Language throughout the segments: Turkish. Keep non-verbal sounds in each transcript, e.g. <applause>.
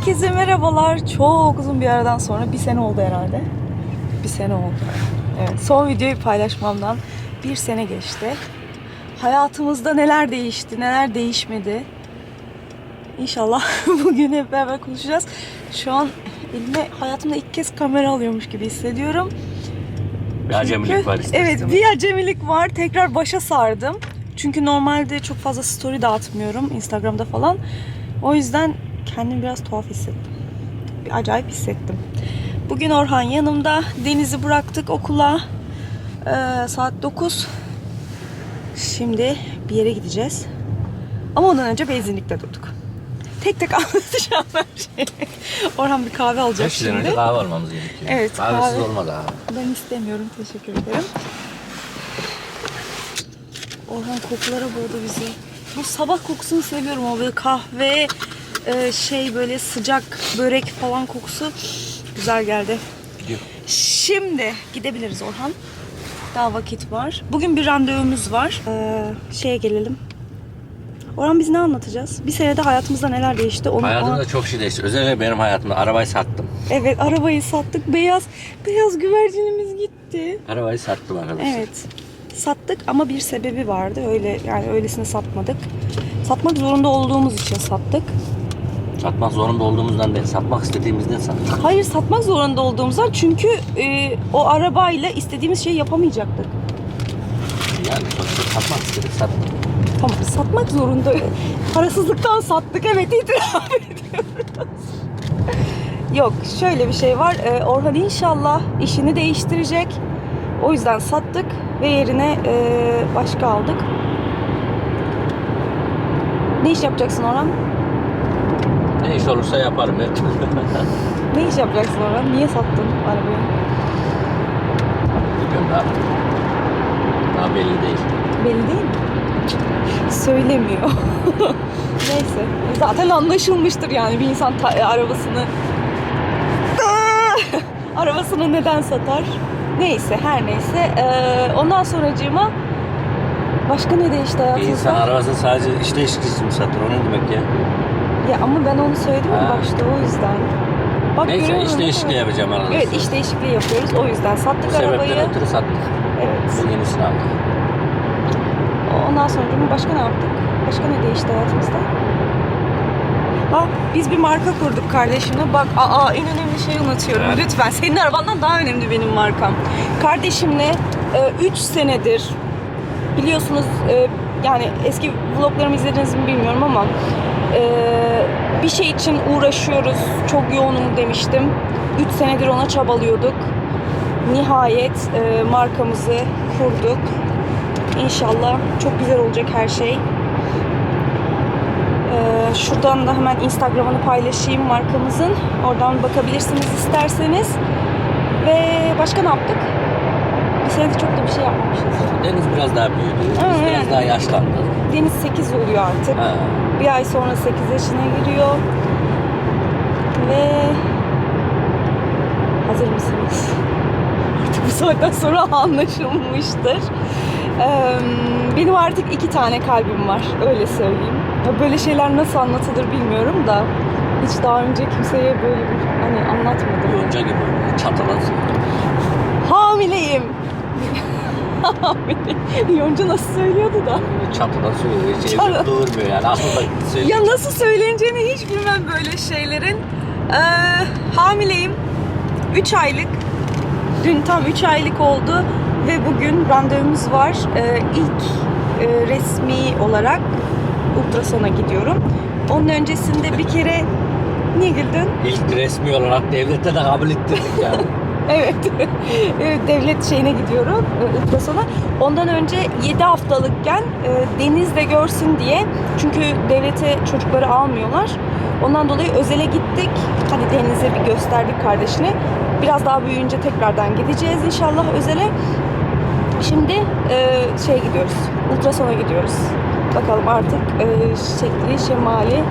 Herkese merhabalar. Çok uzun bir aradan sonra bir sene oldu herhalde. Bir sene oldu. Evet, son videoyu paylaşmamdan bir sene geçti. Hayatımızda neler değişti, neler değişmedi. İnşallah <laughs> bugün hep beraber konuşacağız. Şu an elime hayatımda ilk kez kamera alıyormuş gibi hissediyorum. Bir acemilik var ister Evet bir acemilik var. Tekrar başa sardım. Çünkü normalde çok fazla story dağıtmıyorum Instagram'da falan. O yüzden kendimi biraz tuhaf hissettim. Bir acayip hissettim. Bugün Orhan yanımda. Deniz'i bıraktık okula. Ee, saat 9. Şimdi bir yere gideceğiz. Ama ondan önce benzinlikte durduk. Tek tek <laughs> anlatacağım her şeyi. Orhan bir kahve alacak şeyden şimdi. önce kahve almamız gerekiyor. Evet, Kahvesiz kahve. olmaz abi. Ben istemiyorum. Teşekkür ederim. Orhan kokulara boğdu bizi. Bu sabah kokusunu seviyorum. O böyle kahve, e, şey böyle sıcak börek falan kokusu güzel geldi. Gidiyor. Şimdi gidebiliriz Orhan. Daha vakit var. Bugün bir randevumuz var. Ee, şeye gelelim. Orhan biz ne anlatacağız? Bir senede hayatımızda neler değişti? Onu, Hayatımda ona- çok şey değişti. Özellikle benim hayatımda arabayı sattım. Evet arabayı sattık. Beyaz beyaz güvercinimiz gitti. Arabayı sattım arkadaşlar. Evet. Sattık ama bir sebebi vardı. Öyle yani öylesine satmadık. Satmak zorunda olduğumuz için sattık. Satmak zorunda olduğumuzdan değil, satmak istediğimizden sattık. Hayır satmak zorunda olduğumuzdan çünkü e, o arabayla istediğimiz şeyi yapamayacaktık. Yani sonuçta satmak istedik, sattık. Tamam satmak zorunda. <laughs> Parasızlıktan sattık evet itiraf ediyoruz. Yok şöyle bir şey var. E, Orhan inşallah işini değiştirecek. O yüzden sattık ve yerine e, başka aldık. Ne iş yapacaksın Orhan? İş olursa yaparım. Evet. <laughs> Ne iş yapacaksın Orhan? Niye sattın arabayı? Bilmiyorum daha. Daha belli değil. Belli değil mi? Söylemiyor. <laughs> Neyse. Zaten anlaşılmıştır yani bir insan ta- e, arabasını <laughs> arabasını neden satar? Neyse her neyse. Ee, ondan sonracığıma başka ne değişti Bir hayatınızda? insan arabasını sadece iş değişikliği mi satır? O ne demek ya? Ya ama ben onu söyledim ya Ha. başta o yüzden. Bak, Neyse iş değişikliği yapacağım arkadaşlar. Evet iş değişikliği yapıyoruz o yüzden sattık sebepten arabayı. ötürü sattık. Evet. Ve yenisini aldık. Ondan sonra başka ne yaptık? Başka ne değişti hayatımızda? Ha, biz bir marka kurduk kardeşimle. Bak aa en önemli şeyi unutuyorum. Evet. Lütfen senin arabandan daha önemli benim markam. Kardeşimle 3 senedir biliyorsunuz e, yani eski vloglarımı izlediniz mi bilmiyorum ama e, bir şey için uğraşıyoruz. Çok yoğunum demiştim. 3 senedir ona çabalıyorduk. Nihayet e, markamızı kurduk. İnşallah çok güzel olacak her şey. Şuradan da hemen Instagram'ını paylaşayım markamızın. Oradan bakabilirsiniz isterseniz. Ve başka ne yaptık? Senedir çok da bir şey yapmamışız. Deniz biraz daha büyüdü. Biz Ha, biraz yani. daha yaşlandık. Deniz 8 oluyor artık. Ha. Bir ay sonra 8 yaşına giriyor. Ve hazır mısınız? <laughs> Artık bu saatten sonra anlaşılmıştır. Ee, Benim artık iki tane kalbim var. Öyle söyleyeyim. Böyle şeyler nasıl anlatılır bilmiyorum da hiç daha önce kimseye böyle bir hani anlatmadım. Yonca gibi çatalasın. Hamileyim. Yonca nasıl söylüyordu da? Çatıdan söylüyor. Hiç Çatı- evde doğurmuyor yani. Aslında söylüyor. Ya nasıl söyleneceğini hiç bilmem böyle şeylerin. Ee, hamileyim. 3 aylık. Dün tam 3 aylık oldu ve bugün randevumuz var. Ee, ilk e, resmi olarak ultrasona gidiyorum. Onun öncesinde bir kere <laughs> niye güldün? İlk resmi olarak devlette de kabul ettirdik yani. <laughs> Evet. Devlet şeyine gidiyorum e, ultrasona. Ondan önce 7 haftalıkken e, Deniz de görsün diye. Çünkü devlete çocukları almıyorlar. Ondan dolayı özele gittik. Hani Deniz'e bir gösterdik kardeşine. Biraz daha büyüyünce tekrardan gideceğiz inşallah özele. Şimdi e, şey gidiyoruz. Ultrasona gidiyoruz. Bakalım artık e, şekli, şemali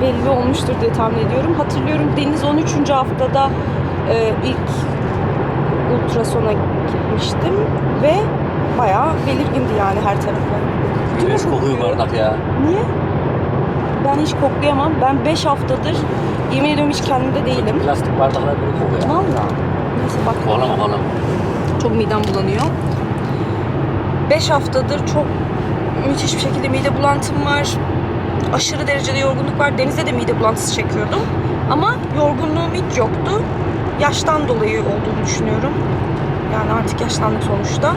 belli olmuştur diye tahmin ediyorum. Hatırlıyorum Deniz 13. haftada e, ilk ultrasona gitmiştim ve bayağı belirgindi yani her tarafı. Güneş kokuyor bardak ya. Niye? ben hiç koklayamam. Ben 5 haftadır yemin ediyorum hiç kendimde değilim. Plastik bardaklar böyle kokuyor. Valla. Neyse bak. Kovalama kovalama. Çok midem bulanıyor. 5 haftadır çok müthiş bir şekilde mide bulantım var. Aşırı derecede yorgunluk var. Denizde de mide bulantısı çekiyordum. Ama yorgunluğum hiç yoktu. Yaştan dolayı olduğunu düşünüyorum. Yani artık yaşlandık sonuçta.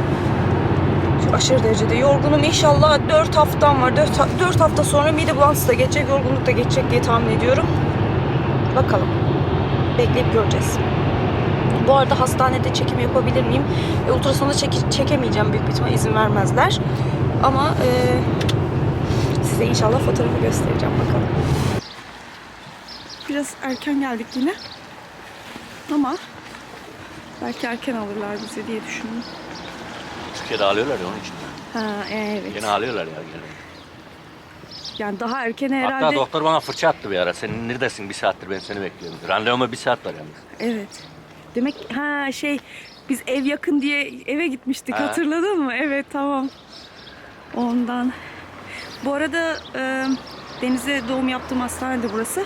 Çünkü aşırı derecede yorgunum. İnşallah 4 haftam var. 4, 4 hafta sonra mide bulantısı da geçecek, yorgunluk da geçecek diye tahmin ediyorum. Bakalım. Bekleyip göreceğiz. Bu arada hastanede çekim yapabilir miyim? E, ultrasonu çek- çekemeyeceğim büyük bir ihtimal izin vermezler. Ama e, size inşallah fotoğrafı göstereceğim bakalım. Biraz erken geldik yine. Ama belki erken alırlar bizi diye düşündüm. Türkiye'de alıyorlar ya onun için. Ha evet. Gene alıyorlar ya. Gene. Yani daha erken herhalde. Hatta doktor bana fırça attı bir ara. Sen neredesin bir saattir ben seni bekliyorum. Randevuma bir saat var yalnız. Evet. Demek ha şey biz ev yakın diye eve gitmiştik Ha. hatırladın mı? Evet tamam. Ondan. Bu arada e, Deniz'e doğum yaptığım hastane de burası.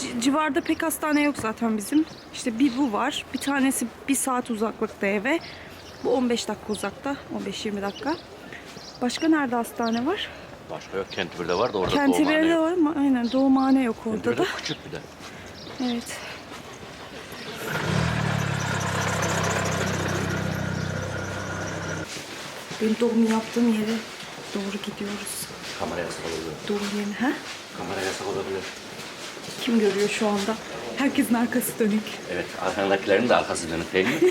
C- civarda pek hastane yok zaten bizim. İşte bir bu var. Bir tanesi bir saat uzaklıkta eve. Bu 15 dakika uzakta. 15-20 dakika. Başka nerede hastane var? Başka yok. Kentibir'de var da orada Kentibere'de doğumhane yok. var ama aynen doğumhane yok orada Kentibir'de da. küçük bir de. Evet. Benim doğum yaptığım yere doğru gidiyoruz. Kamera yasak olabilir. Doğum yerine. Ha? Kamera yasak olabilir. Kim görüyor şu anda? Herkesin arkası dönük. Evet arkandakilerin de arkası dönük değil mi? <laughs>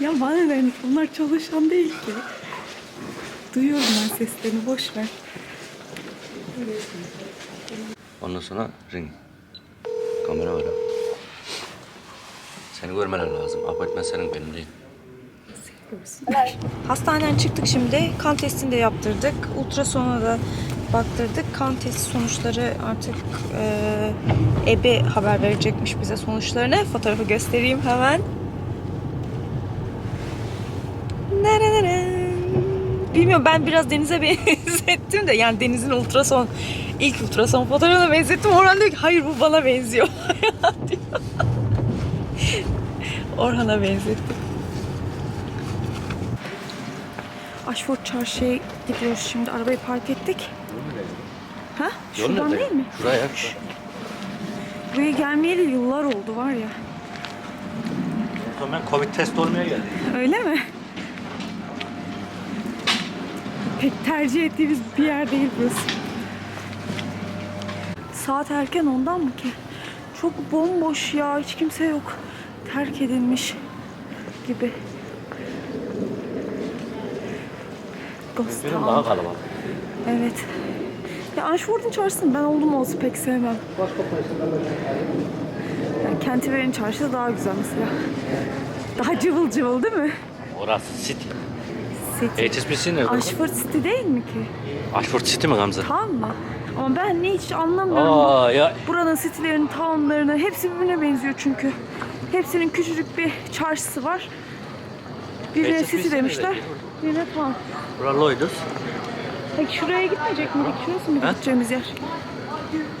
Ya bana ne? Onlar çalışan değil ki. Duyuyorum ben seslerini. Boş ver. Ondan sonra ring. Kamera var ha. Seni görmeler lazım. Apartman senin benim değil. Hastaneden çıktık şimdi. Kan testini de yaptırdık. Ultrasona da baktırdık. Kan testi sonuçları artık e, ebe haber verecekmiş bize sonuçlarını. Fotoğrafı göstereyim hemen. Bilmiyorum ben biraz Deniz'e <laughs> benzettim de yani Deniz'in ultrason ilk ultrason fotoğrafına benzettim. Orhan diyor ki hayır bu bana benziyor. <laughs> Orhan'a benzettim. Aşford Çarşı'ya gidiyoruz şimdi. Arabayı park ettik. Ha? Yol Şuradan nerede? değil mi? Şuraya. Buraya gelmeyeli yıllar oldu var ya. Sonra ben Covid test olmaya geldim. Öyle mi? Pek tercih ettiğimiz bir yer değil burası. Saat erken ondan mı ki? Çok bomboş ya. Hiç kimse yok. Terk edilmiş gibi. Ghost Town. daha kalabalık. Evet. Ya Ashford'un çarşısını ben oldum olsa pek sevmem. Yani Kentiverin çarşısı daha güzel mesela. Daha cıvıl cıvıl değil mi? Orası City. City. HSBC nerede? Ashford City değil mi ki? Ashford City mi Gamze? Tamam mı? Ama ben ne hiç anlamıyorum. Aa ya Buranın city'lerin, town'larını hepsi birbirine benziyor çünkü. Hepsinin küçücük bir çarşısı var. Birine HSBC city demişler, birine town. Bura Lloyd's. Peki şuraya gitmeyecek miydik? Şurası mı Ha? gideceğimiz yer?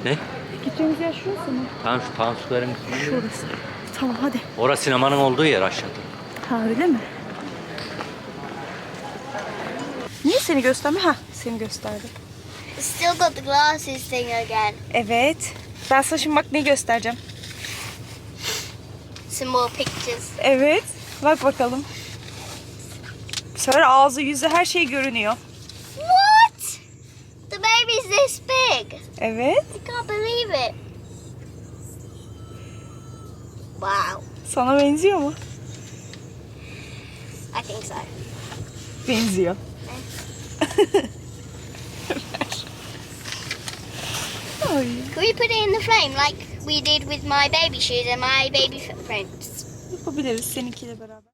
Ne? Gideceğimiz yer şurası mı? Tamam şu Square'in Şurası. Tamam hadi. Orası sinemanın olduğu yer aşağıda. Ha öyle mi? Niye seni gösterme? Ha seni gösterdi. Still got the glasses thing again. Evet. Ben sana şimdi bak ne göstereceğim. Some more pictures. Evet. Bak bakalım. Bu sefer ağzı yüzü her şey görünüyor. Baby's this big. Evet. I can't believe it. Wow. Sana benziyor mu? I think so. Benziyor. Ay. <laughs> Can we put it in the flame like we did with my baby shoes and my baby footprints? Yapabiliriz seninkiyle beraber.